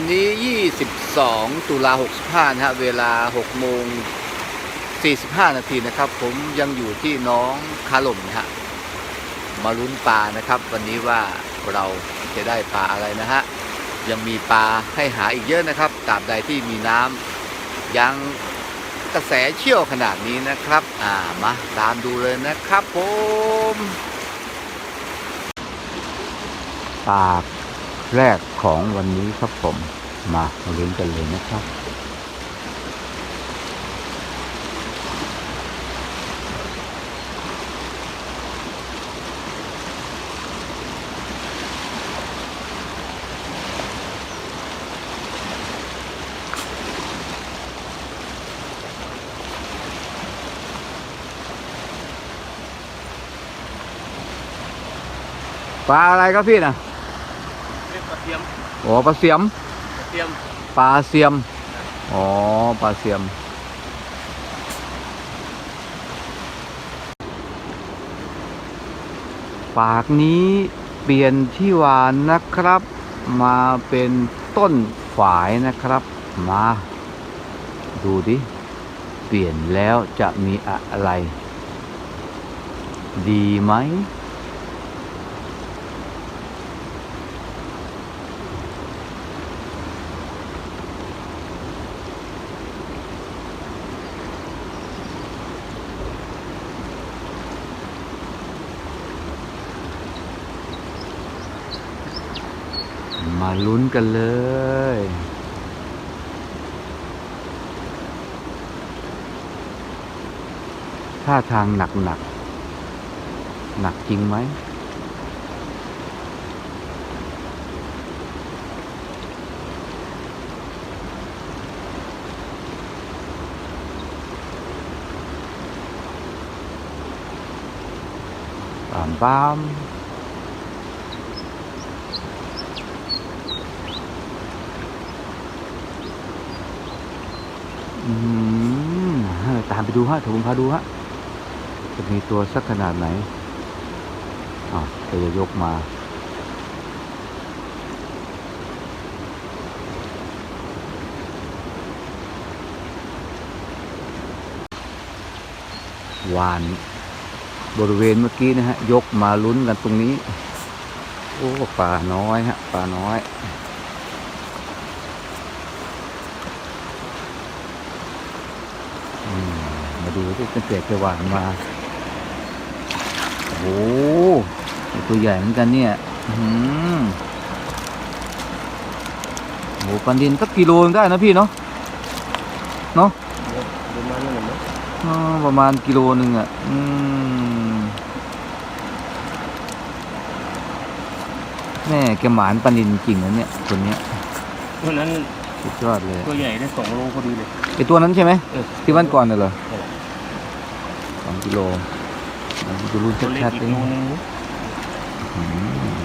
วันนี้ 22 ตุลา65 นะฮะ เวลา6โมง45 นาทีนะครับ ผมยังอยู่ที่น้องคาลมนะฮะ มาลุ้นปลานะครับ วันนี้ว่าเราจะได้ปลาอะไรนะฮะ ยังมีปลาให้หาอีกเยอะนะครับ ตราบใดที่มีน้ำยังกระแสเชี่ยวขนาดนี้นะครับ อ่า มาตามดูเลยนะครับผม ปาก แรกของวันนี้ครับผมมามาลุ้นกันเลยนะครับ ปลาอะไรครับพี่นะ เรียกกระเทียมโอ้ปลาเสียมกระเทียมปลาเสียมอ๋อปลาเสียม ปากนี้เปลี่ยนที่หวานนะครับ มาเป็นต้นฝายนะครับ มา ดูดิ เปลี่ยนแล้วจะมีอะไร ดีไหม ลุ้นกันเลย ท่าทางหนักหนัก หนักจริงไหมปามปาม อืมเฮ้ยตาม ไปดูฮะถูกผมพาดูฮะจะมีตัวสักขนาดไหนอะจะยกมาหวานบริเวณเมื่อกี้นะฮะ ยกมาลุ้นกันตรงนี้ โอ้ปลาน้อยฮะปลาน้อย มมาดูที่ตั้งแต่จะหวานมาโอ้โหตัวใหญ่เหมือนกันเนี่ยอื้อหือโอ้โหปันดินสักกิโลนึงได้นะพี่เนาะเนาะประมาณนั้นแหละมั้งอ่าประมาณกิโลหนึ่งอะ อืมแม่แกหมานปันดินจริงนะเนี่ยคนเนี้ยวันนั้นสุดยอดเลย ตัวใหญ่ได้สองโลพอดีเลยไอตัวนั้นใช่ไหมเออที่วันก่อนน่ะเหรอเออสอง กิโลดูรุ่นตัวเล็กชัดอีๆกเลยโลนึงอืม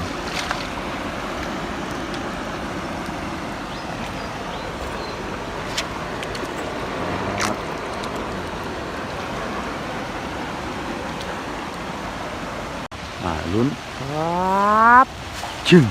อ่าลุ้นครับชึ่ง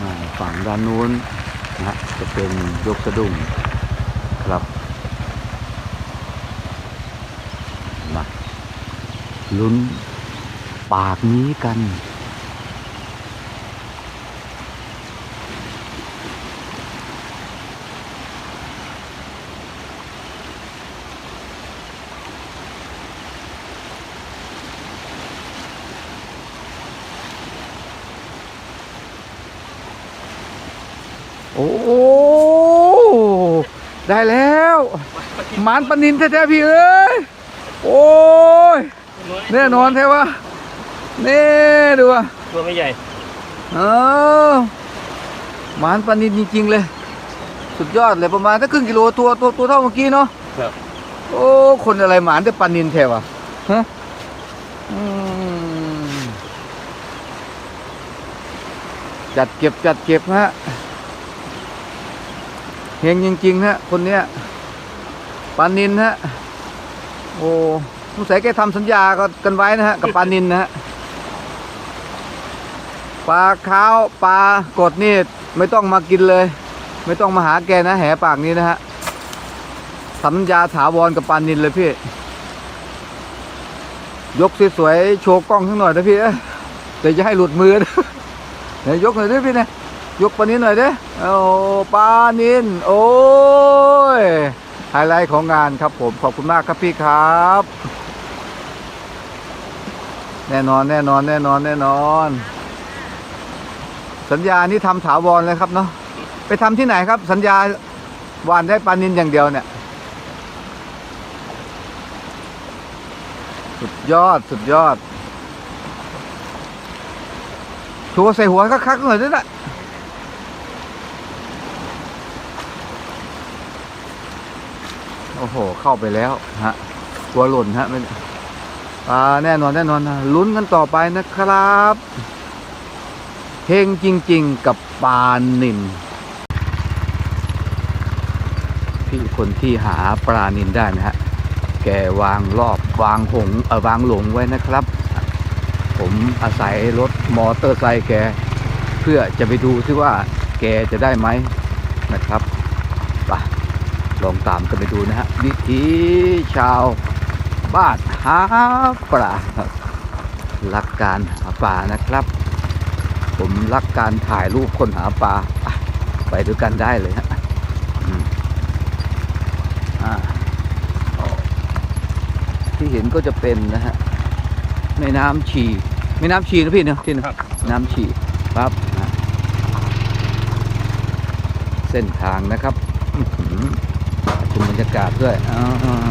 อ่า ฝั่งด้านนู้นนะฮะจะเป็นยกสะดุ้งครับมาลุ้นปากนี้กัน โอ้โห ได้แล้วหมานปลานินแท้ๆพี่เอ้ยโอ้ยแน่นอนแท้วะนี่ดูอะตัวไม่ใหญ่เออหมานปลานินจริงๆเลย สุดยอดเลยประมาณถ้าครึ่งกิโลตัวตัวตัวเท่าเมื่อกี้เนาะครับโอ้คนอะไรหมานแต่ปลานินแถวะฮะอืมจัดเก็บจัดเก็บฮะ เฮงจริงๆฮะคนเนี้ยปลานินฮะโอ้สงสัยแกทำสัญญากันไว้นะฮะกับปลานินนะฮะปลาขาวปลากดนี่ไม่ต้องมากินเลย ไม่ต้องมาหาแกนะแหปากนี้นะฮะสัญญาถาวรกับปานินเลยพี่ ยกสวยๆโชว์กล้องข้างหน่อยนะพี่เอ้ยแต่จะให้หลุดมือนะไหนยกหน่อยดิพี่นะ ยกปลานินหน่อยดิโอ้ปลานิน โอ้ย ไฮไลท์ของงานครับผม ขอบคุณมากครับพี่ครับ แน่นอนแน่นอนแน่นอนแน่นอน สัญญานี้ทำถาวรเลยครับเนาะ ไปทำที่ไหนครับ สัญญาหวานได้ปลานินอย่างเดียวเนี่ย สุดยอดสุดยอดชัวใส่หัวคักๆหน่อยด้วยนะ โอ้โห เข้าไปแล้วฮะตัวหล่นฮะอ่าแน่นอนแน่นอนนะลุ้นกันต่อไปนะครับเฮงจริง ๆ กับปานนินพี่คนที่หาปลานินได้นะฮะ แกวางรอบวางหงเออวางหลงไว้นะครับ ผมอาศัยรถมอเตอร์ไซค์แก เพื่อจะไปดูที่ว่าแกจะได้ไหมนะครับ ลองตามกันไปดูนะฮะวิถีชาวบ้านหาปลารักการหาปลานะครับ ผมรักการถ่ายรูปคนหาปลาไปไปด้วยกันได้เลยฮะอืมอ่าที่เห็นก็จะเป็นนะฮะแม่น้ำฉีแม่น้ำฉีนะพี่เนาะที่นะครับน้ำฉีปั๊บนะเส้นทางนะครับอื้อหือ ชมบรรยากาศด้วยอ่า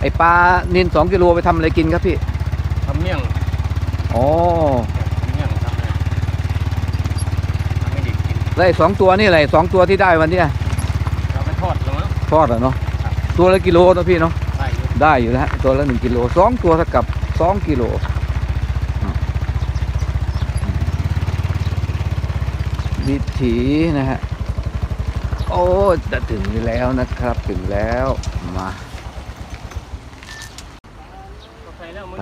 ไอปลานินสองกิโลไปทำอะไรกินครับพี่ทำเมี่ยงอ๋อทำเมี่ยงทำอะไรทำให้เด็กกินแล้วไอ้สองตัวนี่อะไรสองตัวที่ได้วันเนี้ยเราไปทอดแล้วมั้งทอดเหรอเนาะครับตัวละกิโลนะพี่เนาะใช่อยู่ ได้อยู่นะฮะตัวละหนึ่งกิโลสองตัวเท่ากับสองกิโลมวิถีนะฮะ โอ้จะถึงแล้วนะครับถึงแล้วมา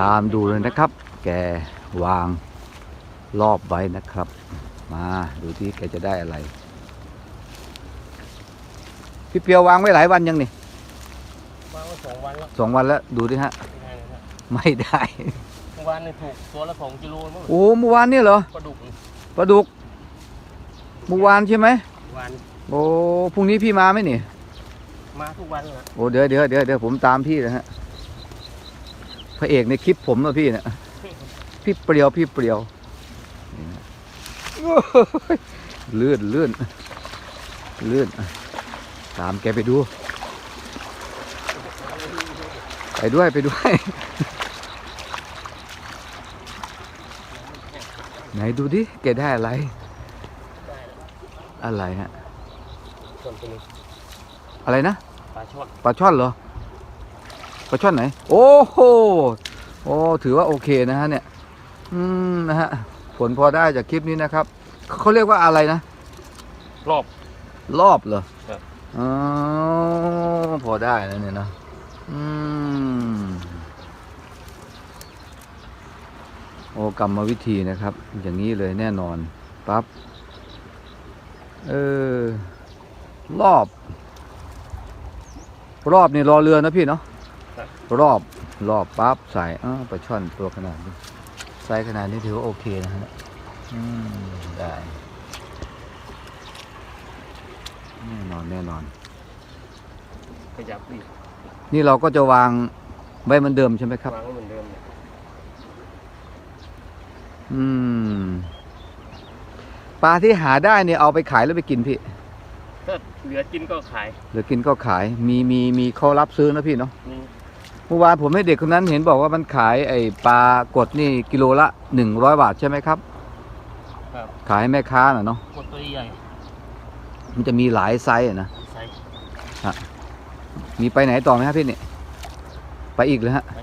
ตามดูเลยนะครับ แกวางรอบไว้นะครับ มาดูที่แกจะได้อะไร พี่เปียววางไว้หลายวันยังนี่ สองวันแล้วสองวันแล้วดูดิฮะ ไม่ได้นะไม่ได้ฮะเมื่อวานเนี่ยถูกตัวละสองกิโลมั้งโอ้เมื่อวานนี่เหรอปลาดุกปลาดุกเมื่อวานใช่ไหมวันโอ้พรุ่งนี้พี่มาไหมนี่มาทุกวันเลยนะโอ้เดี๋ยวเดี๋ยวเดี๋ยวเดี๋ยวผมตามพี่นะฮะพระเอกในคลิปผมนะพี่เนะพี่เปรียวพี่เปรียวนี่นะโอ้ยลื่นลื่นลื่นตามแกไปดู ไปด้วยไปด้วย ไหนดูดิแกได้อะไรได้แล้วอะไรฮะส่วนตัวนี้อะไรนะปลาช่อนปลาช่อนเหรอปลาช่อนไหน โอ้โหโอ้ถือว่าโอเคนะฮะเนี่ย อืมนะฮะผลพอได้จากคลิปนี้นะครับเขาเรียกว่าอะไรนะ รอบรอบเหรอครับอ๋อพอได้นะเนี่ยนะอืม โอ้ กรรมวิธีนะครับ อย่างนี้เลยแน่นอนปั๊บเออรอบ รอบนี่รอเรือนะพี่เนาะรอบรอบปั๊บใส่อ้าวปลาช่อนตัวขนาดนี้ไซส์ขนาดนี้ถือว่าโอเคนะฮะอืมได้แน่นอนแน่นอนขยับอีกนี่เราก็จะวางไว้เหมือนเดิมใช่ไหมครับวางไว้เหมือนเดิมเนี่ย อืม ปลาที่หาได้เนี่ยเอาไปขายแล้วไปกินพี่ถ้าเหลือกินก็ขายเหลือกินก็ขาย มีมีมีเขารับซื้อนะพี่เนาะนี่เมื่อวานผมให้เด็กคนนั้นเห็นบอกว่ามันขายไอ้ปลากดนี่กิโลละหนึ่งร้อยบาทใช่ไหมครับ ครับขายให้แม่ค้าน่ะเนาะกดตัวใหญ่มันจะมีหลายไซส์อะนะใส่มีไปไหนต่อไหมครับพี่เนี่ยไปอีกเลยฮะไป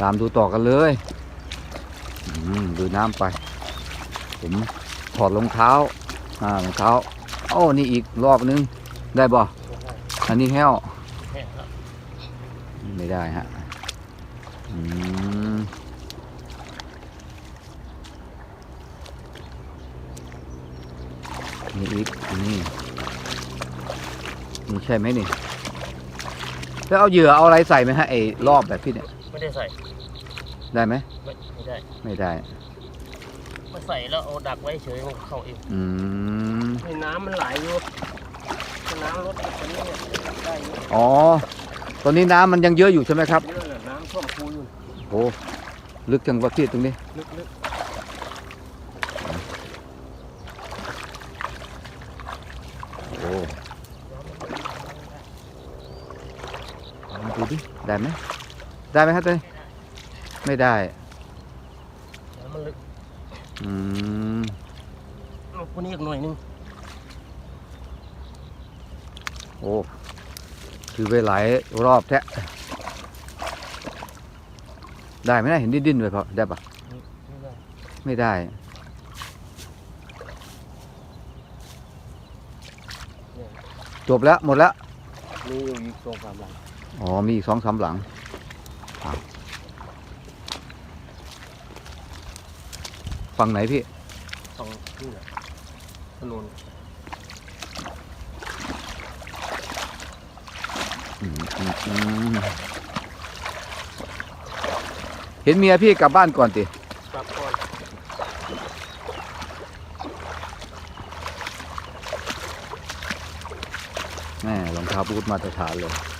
ตามดูต่อกันเลยดูน้ำไป ผมถอดรองเท้า อ่ารองเท้า โอ้ นี่อีกรอบนึง ได้บ่ อันนี้แห้ว ไม่ได้ฮะนี่อีกนี่นี่ใช่ไหมนี่ แล้วเอาเหยื่อเอาอะไรใส่ไหมฮะไอ้รอบแบบพี่เนี่ยไม่ได้ใส่ได้ไหมไม่ไม่ได้ไม่ได้ไม่ใส่แล้วเอาดักไว้เฉยมันเข้าเองอืมนี่น้ำมันไหลอยู่ถ้าน้ำลดตอนนี้เนี่ยได้อยู่อ๋อตอนนี้น้ำมันยังเยอะอยู่ใช่ไหมครับเยอะเลยน้ำท่วมคูอยู่โอ้ลึกจังว่าพี่ตรงนี้ลึก โอ้ลองดูดิ ได้ไหมได้ไหมครับเต้ยไม่ได้ๆน้ำมันลึกอืมเอาคนนี้อีกหน่อยนึงโอ้คือไปหลายรอบแท้ได้ไหมนะเห็นดิ้นๆไปพอได้ปะไม่ได้ไม่ได้ จบแล้วหมดแล้ว มีอยู่อีกสองสามหลัง อ๋อ มีอีกสองสามหลังอะฝั่งไหนพี่สองนี่แหละถนนอืมอืมอืมเห็นเมียพี่กลับบ้านก่อนติกลับก่อนแม่รองเท้าบูทมาตรฐานเลย อะ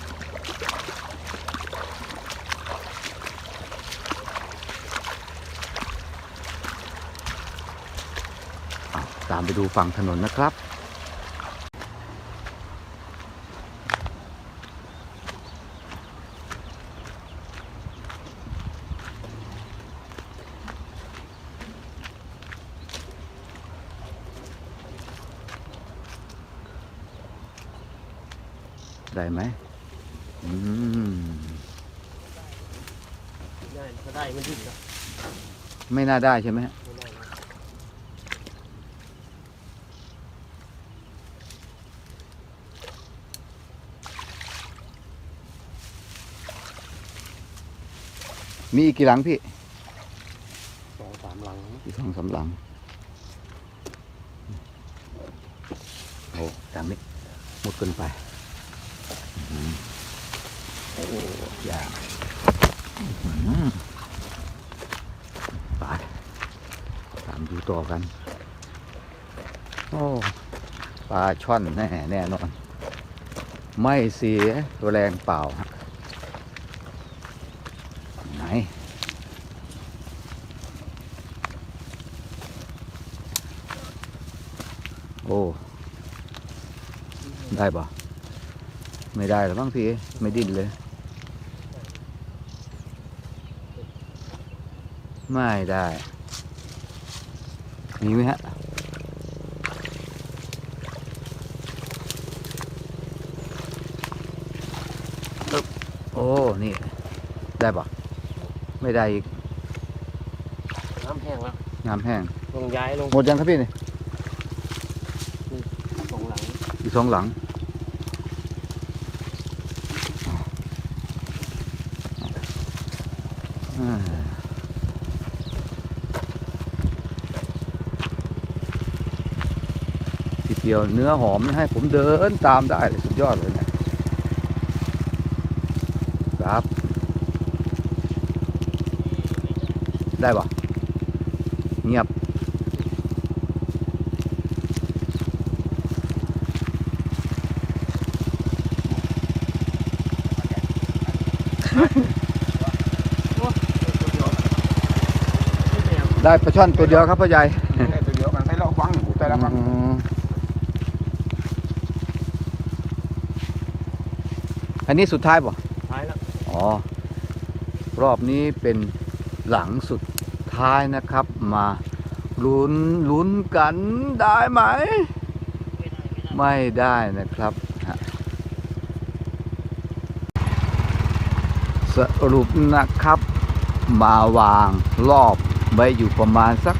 ตามไปดูฝั่งถนนนะครับ ได้ไหมอืมได้ก็ได้ไม่ดิ้นนะไม่น่าได้ใช่ไหมฮะ ไม่ได้นะมีอีกกี่หลังพี่สองสามหลังอีกสองสามหลังโอ้ทางนี้มุดเกินไปอื้อหือโอ้ยากอื้อหือไปตามดูต่อกัน โอ้ปลาช่อนแน่แน่นอน ไม่เสียแรงเปล่าฮะ ไหนโอ้ ได้ปะไม่ได้หรอบ้างพี่ ไม่ดิ้นเลย ไม่ได้ มีไหมฮะ โอ้ นี่ ไม่ได้อีกน้ำแห้งแล้วน้ำแห้งลงย้ายลงหมดยังครับพี่นี่สองหลังอีกสองหลังอ่า ทีเดียวเนื้อหอมให้ผมเดินตามได้เลยสุดยอดเลยเนะครับ ได้ปะเงียบตัวเดียวได้ปลาช่อนตัวเดียวครับพ่อใหญ่ได้ตัวเดียวกันให้เราฟังกูแต่ละฟังอืมอันนี้สุดท้ายป่ะท้ายแล้วอ๋อ รอบนี้เป็น หลังสุดท้ายนะครับ มาลุ้นลุ้นกันได้ไหม ไม่ได้นะครับ สรุปนะครับ มาวางรอบไว้อยู่ประมาณสัก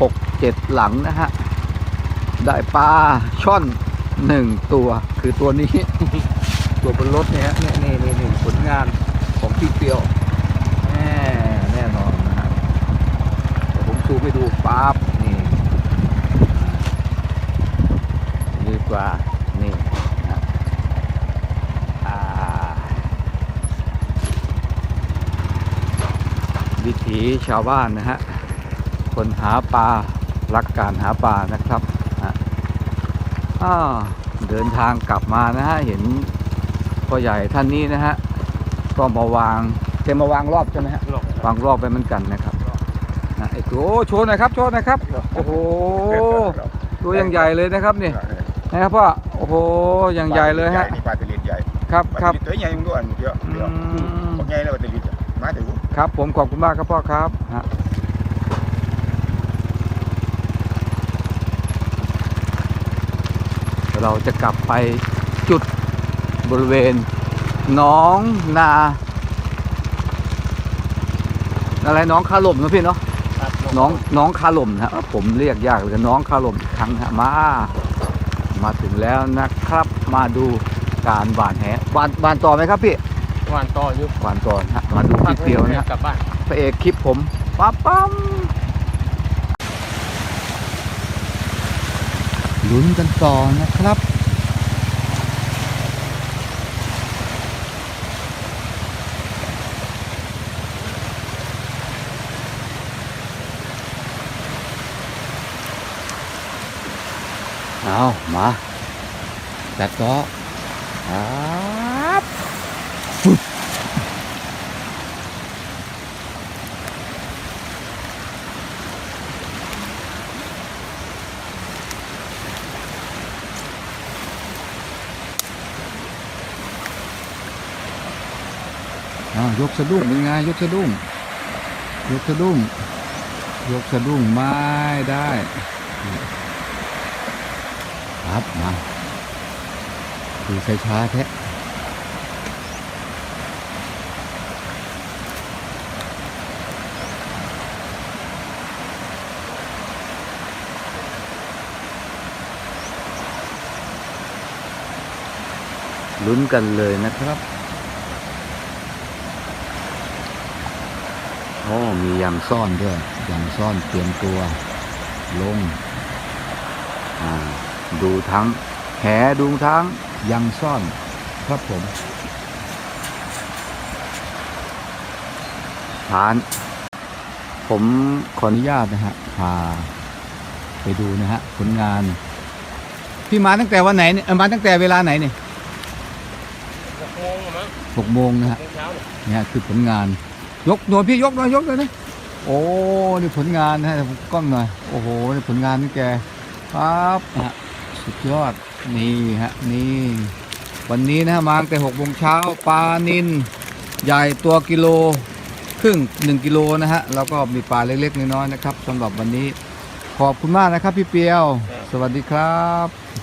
6-7 หลังนะฮะ ได้ปลาช่อนหนึ่งตัวคือตัวนี้ ตัวบนรถเนี่ยฮะนี่นี่นี่นี่ผลงานของพี่เปียวแน่แน่นอนนะฮะเดี๋ยวผมซูมให้ดูปั๊บนี่ดีกว่า นี่นะอ่าวิถี ชาวบ้านนะฮะ คนหาปลารักการหาปลานะครับฮะอ้าวเดินทางกลับมานะฮะ เห็นพ่อใหญ่ท่านนี้นะฮะ ก็มาวางแกมาวางรอบใช่ไหมฮะหลอกวางรอบไปเหมือนกันนะครับนะไอ้ตัวโอ้โชว์หน่อยครับโชว์หน่อยครับ โอ้โห ตัวยังใหญ่เลยนะครับนี่นะครับพ่อ โอ้โหยังใหญ่เลยฮะ นี่ปลาตะลิดใหญ่ ครับครับตัวใหญ่มึงด้วยเยอะอืเยอะมพวกใหญ่แล้วตะลิดมาถึง ครับ ผมขอบคุณมากครับพ่อครับฮะเราจะกลับไปจุดบริเวณหน้องนา อะไรหน้องคาหล่มนะพี่เนาะครับน้องน้องคาหล่มนะฮะผมเรียกยากเลยน้องคาหล่มอีกครั้งนะฮะมา มาถึงแล้วนะครับ มาดูการหวานแหหวานหวานต่อไหมครับพี่ วานต่ออยู่หวานต่อนะฮะมาดูพี่เปียวนะฮะกลับบ้านพระเอกคลิปผมปั๊บปั๊มลุ้นกันต่อนะครับเอามาจัดต่อครับฟึบ อ้าวยกสะดุ้งเป็นไงยกสะดุ้ง ยกสะดุ้ง ยกสะดุ้งไม่ได้ ครับมาดูช้าๆแท้ลุ้นกันเลยนะครับ อ้มียำซ่อนด้วยยำซ่อนเตรียมตัวลงอ่าดูทั้งแหดูทั้งยังซ่อนครับผมผ่าน ผมขออนุญาตนะฮะพาไปดูนะฮะผลงาน พี่มาตั้งแต่วันไหนเนี่ยเอ่อมาตั้งแต่เวลาไหนเนี่ยหกโมงมั้งหกโมงนะฮะโมงเช้าเนี่ยเนี่ยคือผลงาน ยกหน่วยพี่ยกหน่อยยกเลยนะโอ้นี่ผลงานนะฮะผมกล้องหน่อยโอ้โหนี่ผลงานนี่แกครับฮะสุดยอดนี่ฮะนี่วันนี้นะฮะมาตั้งแต่หกโมงเช้าปลานินใหญ่ตัวกิโลครึ่งหนึ่งกิโลนะฮะแล้วก็มีปลาเล็กๆน้อยๆนะครับสำหรับวันนี้ขอบคุณมากนะครับพี่เปียว สวัสดีครับ